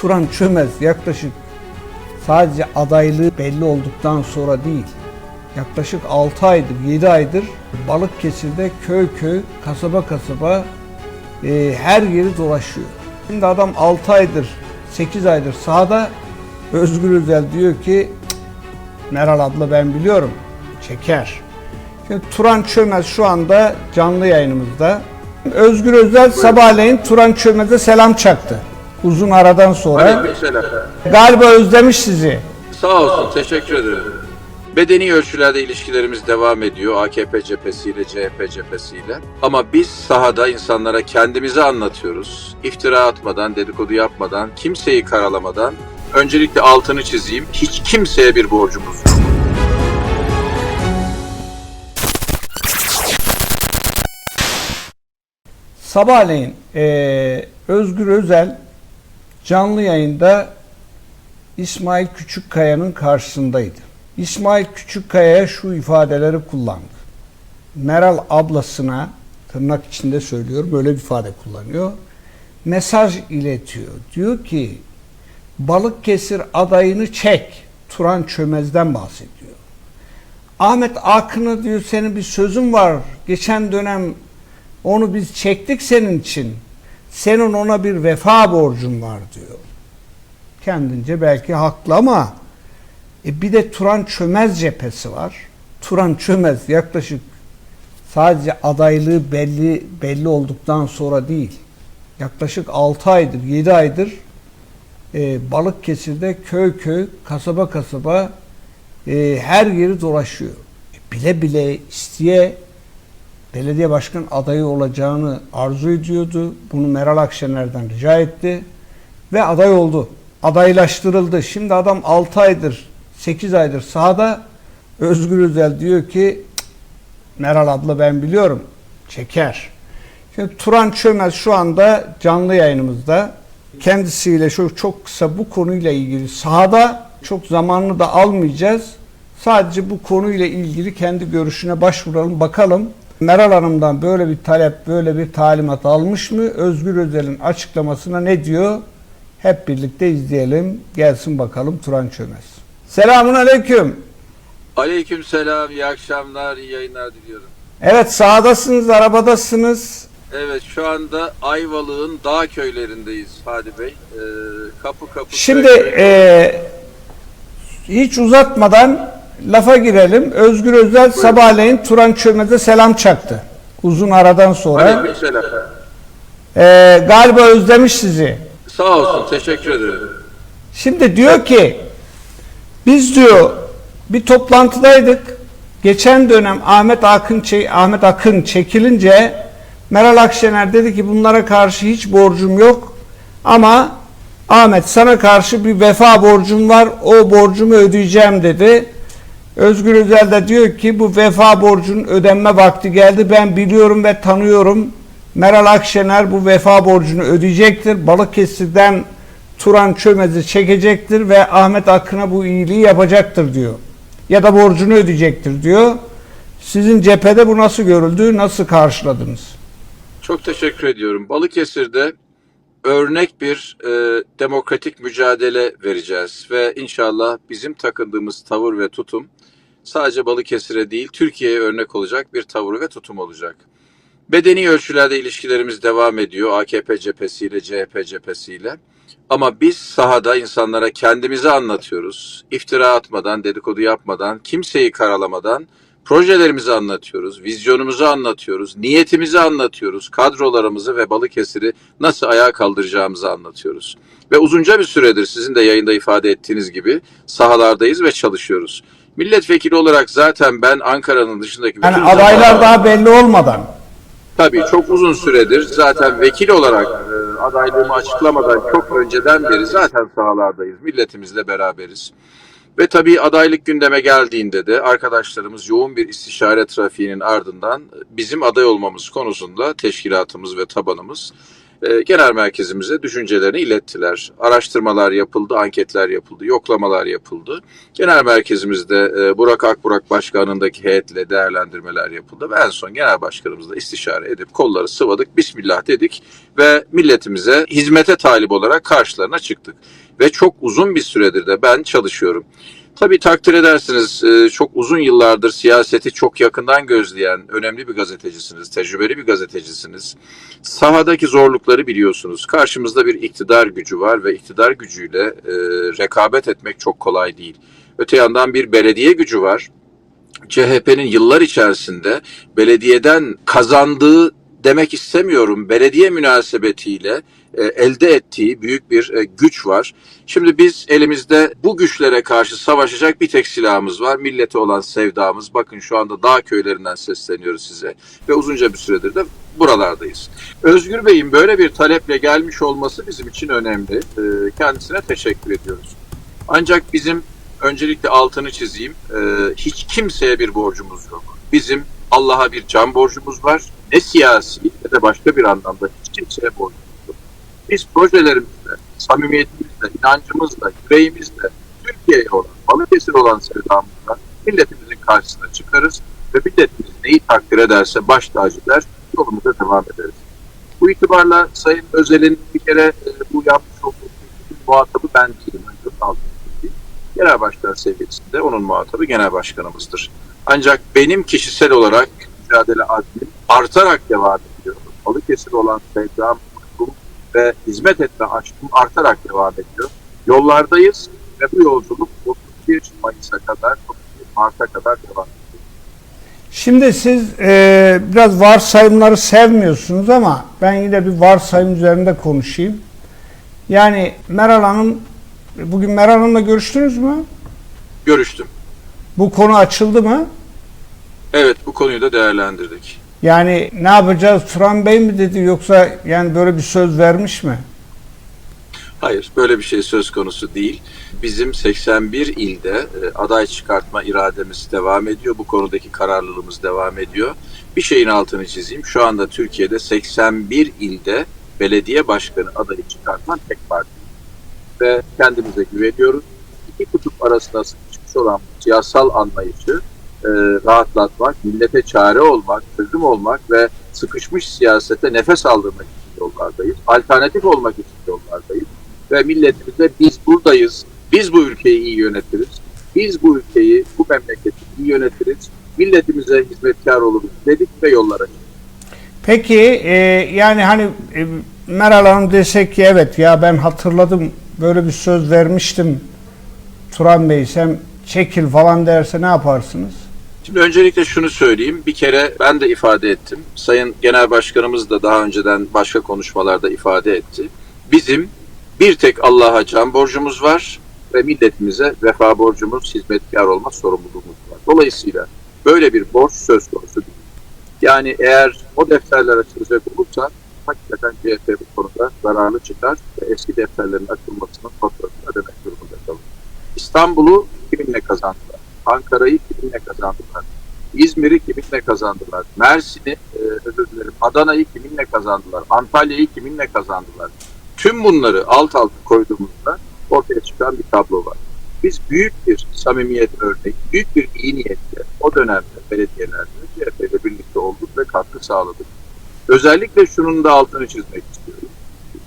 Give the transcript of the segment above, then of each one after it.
Turan Çömez yaklaşık sadece adaylığı belli olduktan sonra değil, yaklaşık 6 aydır, 7 aydır Balıkesir'de köy köy, kasaba kasaba e, her yeri dolaşıyor. Şimdi adam 6 aydır, 8 aydır sahada Özgür Özel diyor ki "Cık, Meral abla ben biliyorum, çeker. Şimdi Turan Çömez şu anda canlı yayınımızda. Özgür Özel sabahleyin Turan Çömez'e selam çaktı. Uzun aradan sonra. Galiba özlemiş sizi. Sağ olsun, teşekkür ederim. Bedeni ölçülerde ilişkilerimiz devam ediyor AKP cephesiyle, CHP cephesiyle. Ama biz sahada insanlara kendimizi anlatıyoruz. İftira atmadan, dedikodu yapmadan, kimseyi karalamadan. Öncelikle altını çizeyim. Hiç kimseye bir borcumuz yok. Sabahleyin eee, Özgür Özel canlı yayında İsmail Küçükkaya'nın karşısındaydı. İsmail Küçükkaya'ya şu ifadeleri kullandı. Meral ablasına tırnak içinde söylüyor böyle bir ifade kullanıyor. Mesaj iletiyor. Diyor ki Balıkesir adayını çek. Turan Çömez'den bahsediyor. Ahmet Akın'a diyor senin bir sözün var. Geçen dönem onu biz çektik senin için. Senin ona bir vefa borcun var diyor. Kendince belki haklı ama e bir de Turan Çömez cephesi var. Turan Çömez yaklaşık sadece adaylığı belli belli olduktan sonra değil. Yaklaşık 6 aydır, 7 aydır e, Balıkesir'de köy köy, kasaba kasaba e, her yeri dolaşıyor. E, bile bile isteye belediye başkan adayı olacağını arzu ediyordu. Bunu Meral Akşener'den rica etti ve aday oldu. Adaylaştırıldı. Şimdi adam 6 aydır, 8 aydır sahada Özgür Özel diyor ki "Cık, Meral abla ben biliyorum çeker. Şimdi Turan Çömez şu anda canlı yayınımızda. Kendisiyle şu çok kısa bu konuyla ilgili sahada çok zamanını da almayacağız. Sadece bu konuyla ilgili kendi görüşüne başvuralım bakalım. Meral Hanım'dan böyle bir talep, böyle bir talimat almış mı? Özgür Özel'in açıklamasına ne diyor? Hep birlikte izleyelim. Gelsin bakalım Turan Çömez. Selamun Aleyküm. Aleyküm selam, iyi akşamlar, iyi yayınlar diliyorum. Evet sahadasınız, arabadasınız. Evet, şu anda Ayvalık'ın dağ köylerindeyiz Hadi Bey. Ee, kapı kapı Şimdi köy e, hiç uzatmadan lafa girelim. Özgür Özel sabahleyin Turan Çömez'e selam çaktı. Uzun aradan sonra. Aleykümselam. E, galiba özlemiş sizi. Sağ olsun, teşekkür ederim. Şimdi diyor ki biz diyor bir toplantıdaydık. Geçen dönem Ahmet Akın Ahmet Akın çekilince Meral Akşener dedi ki bunlara karşı hiç borcum yok ama Ahmet sana karşı bir vefa borcum var. O borcumu ödeyeceğim dedi. Özgür Özel de diyor ki bu vefa borcunun ödenme vakti geldi. Ben biliyorum ve tanıyorum. Meral Akşener bu vefa borcunu ödeyecektir. Balıkesir'den Turan Çömez'i çekecektir ve Ahmet Akın'a bu iyiliği yapacaktır diyor. Ya da borcunu ödeyecektir diyor. Sizin cephede bu nasıl görüldü, nasıl karşıladınız? Çok teşekkür ediyorum. Balıkesir'de örnek bir e, demokratik mücadele vereceğiz ve inşallah bizim takındığımız tavır ve tutum sadece Balıkesir'e değil Türkiye'ye örnek olacak bir tavır ve tutum olacak. Bedeni ölçülerde ilişkilerimiz devam ediyor AKP cephesiyle, CHP cephesiyle. Ama biz sahada insanlara kendimizi anlatıyoruz. İftira atmadan, dedikodu yapmadan, kimseyi karalamadan projelerimizi anlatıyoruz, vizyonumuzu anlatıyoruz, niyetimizi anlatıyoruz, kadrolarımızı ve Balıkesir'i nasıl ayağa kaldıracağımızı anlatıyoruz. Ve uzunca bir süredir sizin de yayında ifade ettiğiniz gibi sahalardayız ve çalışıyoruz. Milletvekili olarak zaten ben Ankara'nın dışındaki Yani adaylar daha belli olmadan. Tabii çok uzun süredir zaten vekil olarak e, adaylığımı açıklamadan çok önceden beri zaten sahalardayız. Milletimizle beraberiz. Ve tabii adaylık gündeme geldiğinde de arkadaşlarımız yoğun bir istişare trafiğinin ardından bizim aday olmamız konusunda teşkilatımız ve tabanımız e, genel merkezimize düşüncelerini ilettiler. Araştırmalar yapıldı, anketler yapıldı, yoklamalar yapıldı. Genel merkezimizde e, Burak Akburak Başkanı'ndaki heyetle değerlendirmeler yapıldı ve en son genel başkanımızla istişare edip kolları sıvadık, Bismillah dedik ve milletimize hizmete talip olarak karşılarına çıktık. Ve çok uzun bir süredir de ben çalışıyorum. Tabii takdir edersiniz e, çok uzun yıllardır siyaseti çok yakından gözleyen önemli bir gazetecisiniz, tecrübeli bir gazetecisiniz. Sahadaki zorlukları biliyorsunuz. Karşımızda bir iktidar gücü var ve iktidar gücüyle e, rekabet etmek çok kolay değil. Öte yandan bir belediye gücü var. CHP'nin yıllar içerisinde belediyeden kazandığı demek istemiyorum. Belediye münasebetiyle elde ettiği büyük bir e, güç var. Şimdi biz elimizde bu güçlere karşı savaşacak bir tek silahımız var. Millete olan sevdamız. Bakın şu anda dağ köylerinden sesleniyoruz size. Ve uzunca bir süredir de buralardayız. Özgür Bey'in böyle bir taleple gelmiş olması bizim için önemli. E, Kendisine teşekkür ediyoruz. Ancak bizim öncelikle altını çizeyim. e, Hiç kimseye bir borcumuz yok. Bizim Allah'a bir can borcumuz var. Ne siyasi ne de başka bir anlamda hiç kimseye borcumuz. Biz projelerimizle, samimiyetimizle, inancımızla, yüreğimizle, Türkiye'ye olan, Balıkesir olan sevdamızla milletimizin karşısına çıkarız ve milletimiz neyi takdir ederse baş tacı yolumuza devam ederiz. Bu itibarla Sayın Özel'in bir kere e, bu yapmış olduğu muhatabı ben değilim. Genel Başkan seviyesinde onun muhatabı Genel Başkanımızdır. Ancak benim kişisel olarak mücadele azmim artarak devam ediyor. Balıkesir olan sevdam, ve hizmet etme aşkım artarak devam ediyor. Yollardayız ve bu yolculuk 31 Mayıs'a kadar, 31 Mart'a kadar devam ediyor. Şimdi siz e, biraz varsayımları sevmiyorsunuz ama ben yine bir varsayım üzerinde konuşayım. Yani Meral Hanım, bugün Meral Hanım'la görüştünüz mü? Görüştüm. Bu konu açıldı mı? Evet bu konuyu da değerlendirdik. Yani ne yapacağız Turan Bey mi dedi yoksa yani böyle bir söz vermiş mi? Hayır, böyle bir şey söz konusu değil. Bizim 81 ilde e, aday çıkartma irademiz devam ediyor. Bu konudaki kararlılığımız devam ediyor. Bir şeyin altını çizeyim. Şu anda Türkiye'de 81 ilde belediye başkanı adayı çıkartma tek parti. Ve kendimize güveniyoruz. İki kutup arasında sıkışmış olan siyasal anlayışı e, rahatlatmak, millete çare olmak, çözüm olmak ve sıkışmış siyasete nefes aldırmak için yollardayız. Alternatif olmak için yollardayız ve milletimize biz buradayız, biz bu ülkeyi iyi yönetiriz, biz bu ülkeyi, bu memleketi iyi yönetiriz, milletimize hizmetkar oluruz dedik ve yollara çıktık. Peki e, yani hani e, Meral Hanım desek ki evet ya ben hatırladım böyle bir söz vermiştim Turan Bey sen çekil falan derse ne yaparsınız? Şimdi öncelikle şunu söyleyeyim. Bir kere ben de ifade ettim. Sayın Genel Başkanımız da daha önceden başka konuşmalarda ifade etti. Bizim bir tek Allah'a can borcumuz var ve milletimize vefa borcumuz, hizmetkar olma sorumluluğumuz var. Dolayısıyla böyle bir borç söz konusu değil. Yani eğer o defterler açılacak olursa hakikaten CHP bu konuda zararlı çıkar ve eski defterlerin açılmasının faturasını ödemek durumunda kalır. İstanbul'u kiminle kazandılar? Ankara'yı kiminle kazandılar? İzmir'i kiminle kazandılar? Mersin'i, e, özür dilerim, Adana'yı kiminle kazandılar? Antalya'yı kiminle kazandılar? Tüm bunları alt alta koyduğumuzda ortaya çıkan bir tablo var. Biz büyük bir samimiyet örneği, büyük bir iyi niyetle o dönemde belediyelerde CHP ile birlikte olduk ve katkı sağladık. Özellikle şunun da altını çizmek istiyorum.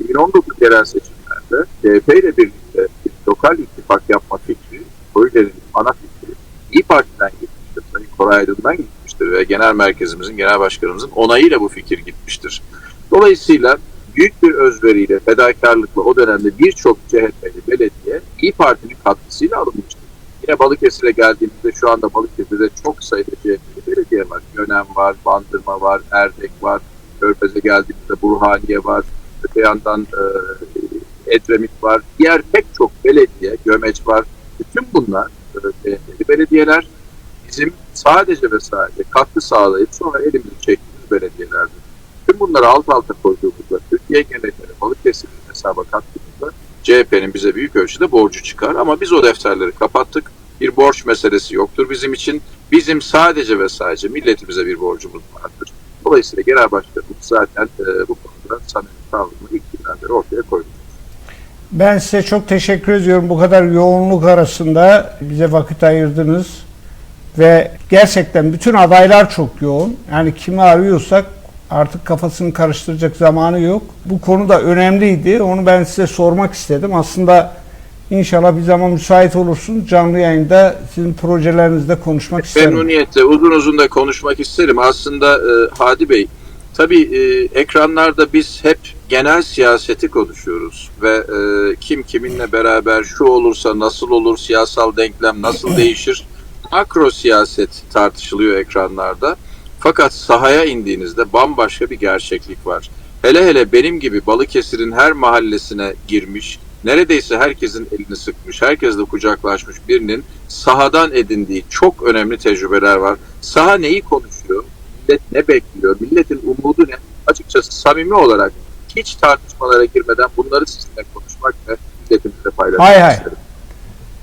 2019 yerel seçimlerde CHP ile birlikte bir lokal ittifak yapma fikri, projenin ana fikri İyi Parti'den gitmiştir, Sayın Koray Aydın'dan gitmiştir ve genel merkezimizin, genel başkanımızın onayıyla bu fikir gitmiştir. Dolayısıyla büyük bir özveriyle, fedakarlıkla o dönemde birçok CHP'li belediye İyi Parti'nin katkısıyla alınmıştır. Yine Balıkesir'e geldiğimizde şu anda Balıkesir'de çok sayıda CHP'li belediye var. Gönen var, Bandırma var, Erdek var. Körfez'e geldiğimizde Burhaniye var. Öte yandan e, Edremit var. Diğer pek çok belediye, Gömeç var. Bütün bunlar e, belediyeler bizim sadece ve sadece katkı sağlayıp sonra elimizi çektiğimiz belediyelerdir. Tüm bunları alt alta koyduğumuzda Türkiye genelinde Balıkesir'in hesaba kattığımızda CHP'nin bize büyük ölçüde borcu çıkar. Ama biz o defterleri kapattık. Bir borç meselesi yoktur bizim için. Bizim sadece ve sadece milletimize bir borcumuz vardır. Dolayısıyla genel başkanımız zaten e, bu konuda samimi tavrını ilk günden beri ortaya koyduk. Ben size çok teşekkür ediyorum. Bu kadar yoğunluk arasında bize vakit ayırdınız. Ve gerçekten bütün adaylar çok yoğun. Yani kimi arıyorsak artık kafasını karıştıracak zamanı yok. Bu konu da önemliydi. Onu ben size sormak istedim. Aslında inşallah bir zaman müsait olursun. Canlı yayında sizin projelerinizde konuşmak isterim. Memnuniyetle uzun uzun da konuşmak isterim. Aslında e, Hadi Bey, tabii e, ekranlarda biz hep genel siyaseti konuşuyoruz ve e, kim kiminle beraber şu olursa nasıl olur, siyasal denklem nasıl değişir, makro siyaset tartışılıyor ekranlarda. Fakat sahaya indiğinizde bambaşka bir gerçeklik var. Hele hele benim gibi Balıkesir'in her mahallesine girmiş, neredeyse herkesin elini sıkmış, herkesle kucaklaşmış birinin sahadan edindiği çok önemli tecrübeler var. Saha neyi konuşuyor? Millet ne bekliyor? Milletin umudu ne? Açıkçası samimi olarak hiç tartışmalara girmeden bunları sizinle konuşmak ve milletimizle paylaşmak Hay hay. isterim.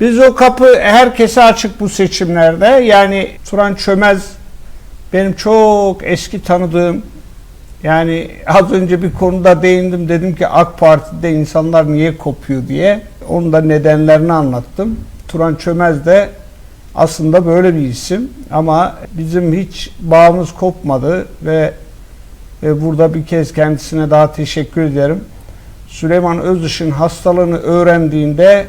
Biz o kapı herkese açık bu seçimlerde. Yani Turan Çömez benim çok eski tanıdığım yani az önce bir konuda değindim dedim ki AK Parti'de insanlar niye kopuyor diye. Onun da nedenlerini anlattım. Turan Çömez de aslında böyle bir isim ama bizim hiç bağımız kopmadı ve burada bir kez kendisine daha teşekkür ederim. Süleyman Özış'ın hastalığını öğrendiğinde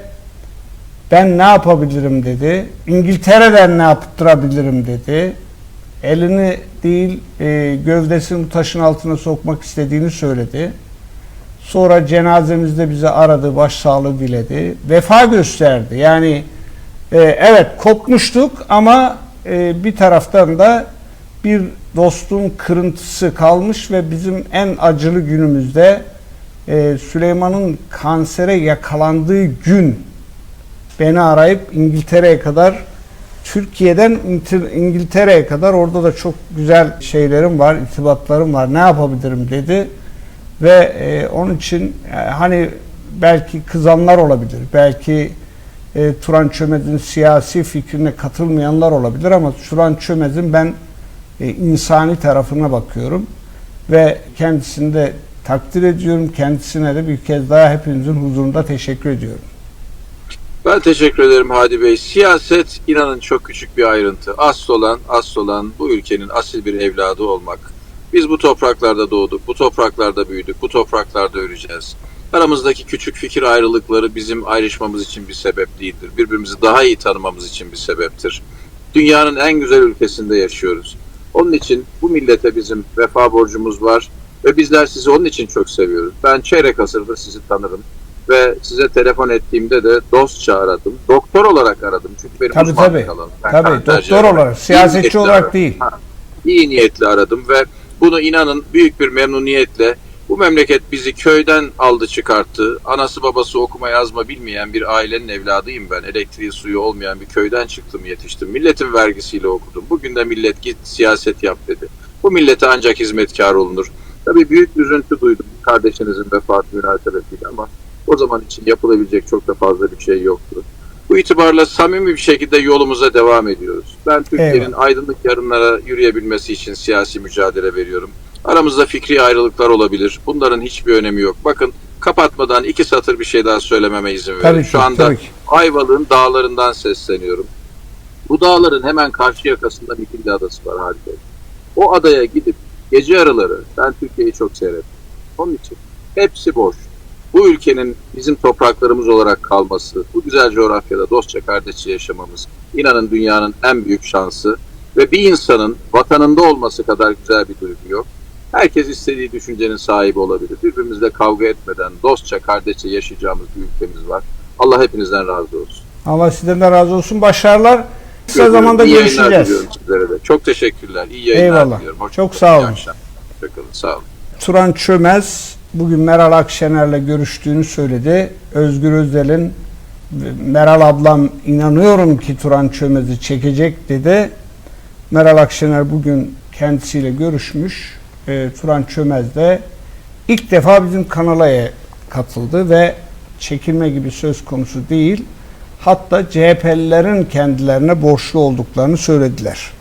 ben ne yapabilirim dedi. İngiltere'den ne yaptırabilirim dedi. Elini değil e, gövdesini taşın altına sokmak istediğini söyledi. Sonra cenazemizde bizi aradı, başsağlığı diledi. Vefa gösterdi. Yani e, evet kopmuştuk ama e, bir taraftan da bir dostun kırıntısı kalmış ve bizim en acılı günümüzde e, Süleyman'ın kansere yakalandığı gün beni arayıp İngiltere'ye kadar Türkiye'den İngiltere'ye kadar orada da çok güzel şeylerim var, irtibatlarım var. Ne yapabilirim dedi. Ve e, onun için e, hani belki kızanlar olabilir. Belki e, Turan Çömez'in siyasi fikrine katılmayanlar olabilir ama Turan Çömez'in ben e, insani tarafına bakıyorum ve kendisini de takdir ediyorum. Kendisine de bir kez daha hepinizin huzurunda teşekkür ediyorum. Ben teşekkür ederim Hadi Bey. Siyaset inanın çok küçük bir ayrıntı. Asıl olan, asıl olan bu ülkenin asil bir evladı olmak. Biz bu topraklarda doğduk, bu topraklarda büyüdük, bu topraklarda öleceğiz. Aramızdaki küçük fikir ayrılıkları bizim ayrışmamız için bir sebep değildir. Birbirimizi daha iyi tanımamız için bir sebeptir. Dünyanın en güzel ülkesinde yaşıyoruz. Onun için bu millete bizim vefa borcumuz var ve bizler sizi onun için çok seviyoruz. Ben çeyrek asırdır sizi tanırım ve size telefon ettiğimde de dostça aradım. Doktor olarak aradım çünkü benim Tabii tabii. alanım. Ben Tabii doktor olarak, siyasetçi olarak aradım. değil. Ha, iyi niyetli aradım ve bunu inanın büyük bir memnuniyetle bu memleket bizi köyden aldı çıkarttı. Anası babası okuma yazma bilmeyen bir ailenin evladıyım ben. Elektriği suyu olmayan bir köyden çıktım yetiştim. Milletin vergisiyle okudum. Bugün de millet git siyaset yap dedi. Bu millete ancak hizmetkar olunur. Tabii büyük üzüntü duydum kardeşinizin vefatı münasebetiyle ama o zaman için yapılabilecek çok da fazla bir şey yoktu. Bu itibarla samimi bir şekilde yolumuza devam ediyoruz. Ben Türkiye'nin Eyvallah. aydınlık yarınlara yürüyebilmesi için siyasi mücadele veriyorum. Aramızda fikri ayrılıklar olabilir. Bunların hiçbir önemi yok. Bakın kapatmadan iki satır bir şey daha söylememe izin verin. Tabii ki, Şu anda tabii ki. Ayvalık'ın dağlarından sesleniyorum. Bu dağların hemen karşı yakasında Mikilli Adası var harika. O adaya gidip gece yarıları ben Türkiye'yi çok seyrettim. Onun için hepsi boş. Bu ülkenin bizim topraklarımız olarak kalması, bu güzel coğrafyada dostça kardeşçe yaşamamız inanın dünyanın en büyük şansı ve bir insanın vatanında olması kadar güzel bir duygu yok. Herkes istediği düşüncenin sahibi olabilir. Birbirimizle kavga etmeden dostça kardeşçe yaşayacağımız bir ülkemiz var. Allah hepinizden razı olsun. Allah sizden de razı olsun. Başarılar. Kısa zamanda İyi görüşeceğiz. sizlere de. Çok teşekkürler. İyi yayınlar Eyvallah. diliyorum. Hoşça Çok sağ olun. Hoşçakalın. Sağ olun. Turan Çömez bugün Meral Akşener'le görüştüğünü söyledi. Özgür Özel'in Meral ablam inanıyorum ki Turan Çömez'i çekecek dedi. Meral Akşener bugün kendisiyle görüşmüş. E, Turan Çömez de ilk defa bizim kanala katıldı ve çekilme gibi söz konusu değil. Hatta CHP'lilerin kendilerine borçlu olduklarını söylediler.